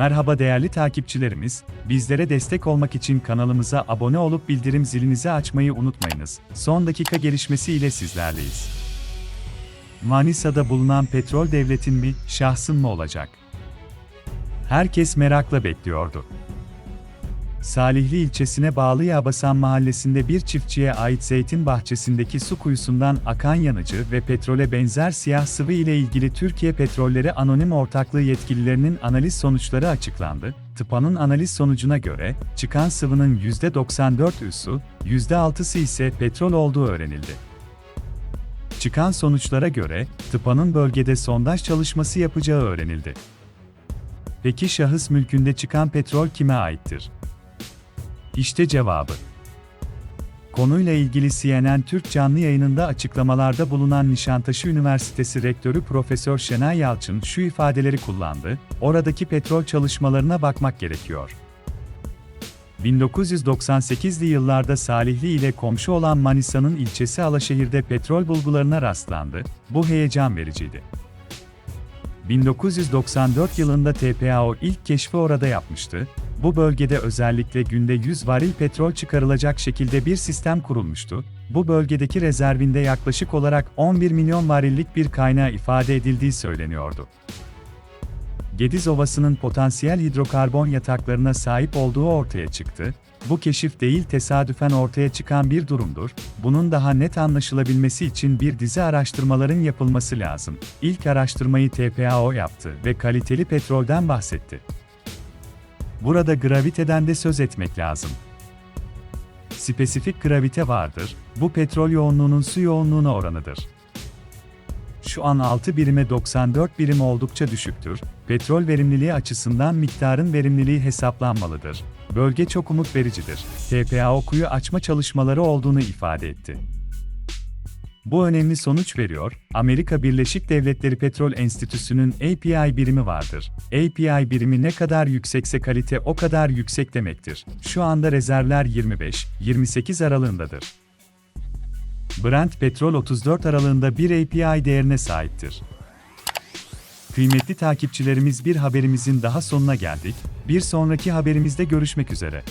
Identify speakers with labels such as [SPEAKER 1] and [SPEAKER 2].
[SPEAKER 1] Merhaba değerli takipçilerimiz, bizlere destek olmak için kanalımıza abone olup bildirim zilinizi açmayı unutmayınız. Son dakika gelişmesi ile sizlerleyiz. Manisa'da bulunan petrol devletin mi, şahsın mı olacak? Herkes merakla bekliyordu. Salihli ilçesine bağlı Yabasan mahallesinde bir çiftçiye ait zeytin bahçesindeki su kuyusundan akan yanıcı ve petrole benzer siyah sıvı ile ilgili Türkiye Petrolleri Anonim Ortaklığı yetkililerinin analiz sonuçları açıklandı. Tıpanın analiz sonucuna göre, çıkan sıvının %94'ü su, %6'sı ise petrol olduğu öğrenildi. Çıkan sonuçlara göre, tıpanın bölgede sondaj çalışması yapacağı öğrenildi. Peki şahıs mülkünde çıkan petrol kime aittir? İşte cevabı. Konuyla ilgili CNN Türk canlı yayınında açıklamalarda bulunan Nişantaşı Üniversitesi Rektörü Profesör Şenay Yalçın şu ifadeleri kullandı, oradaki petrol çalışmalarına bakmak gerekiyor. 1998'li yıllarda Salihli ile komşu olan Manisa'nın ilçesi Alaşehir'de petrol bulgularına rastlandı, bu heyecan vericiydi. 1994 yılında TPAO ilk keşfi orada yapmıştı. Bu bölgede özellikle günde 100 varil petrol çıkarılacak şekilde bir sistem kurulmuştu. Bu bölgedeki rezervinde yaklaşık olarak 11 milyon varillik bir kaynağı ifade edildiği söyleniyordu. Gediz Ovası'nın potansiyel hidrokarbon yataklarına sahip olduğu ortaya çıktı. Bu keşif değil tesadüfen ortaya çıkan bir durumdur. Bunun daha net anlaşılabilmesi için bir dizi araştırmaların yapılması lazım. İlk araştırmayı TPAO yaptı ve kaliteli petrolden bahsetti. Burada graviteden de söz etmek lazım. Spesifik gravite vardır, bu petrol yoğunluğunun su yoğunluğuna oranıdır. Şu an 6 birime 94 birim oldukça düşüktür. Petrol verimliliği açısından miktarın verimliliği hesaplanmalıdır. Bölge çok umut vericidir. TPAO kuyu açma çalışmaları olduğunu ifade etti. Bu önemli sonuç veriyor, Amerika Birleşik Devletleri Petrol Enstitüsü'nün API birimi vardır. API birimi ne kadar yüksekse kalite o kadar yüksek demektir. Şu anda rezervler 25-28 aralığındadır. Brent petrol 34 aralığında bir API değerine sahiptir. Kıymetli takipçilerimiz bir haberimizin daha sonuna geldik. Bir sonraki haberimizde görüşmek üzere.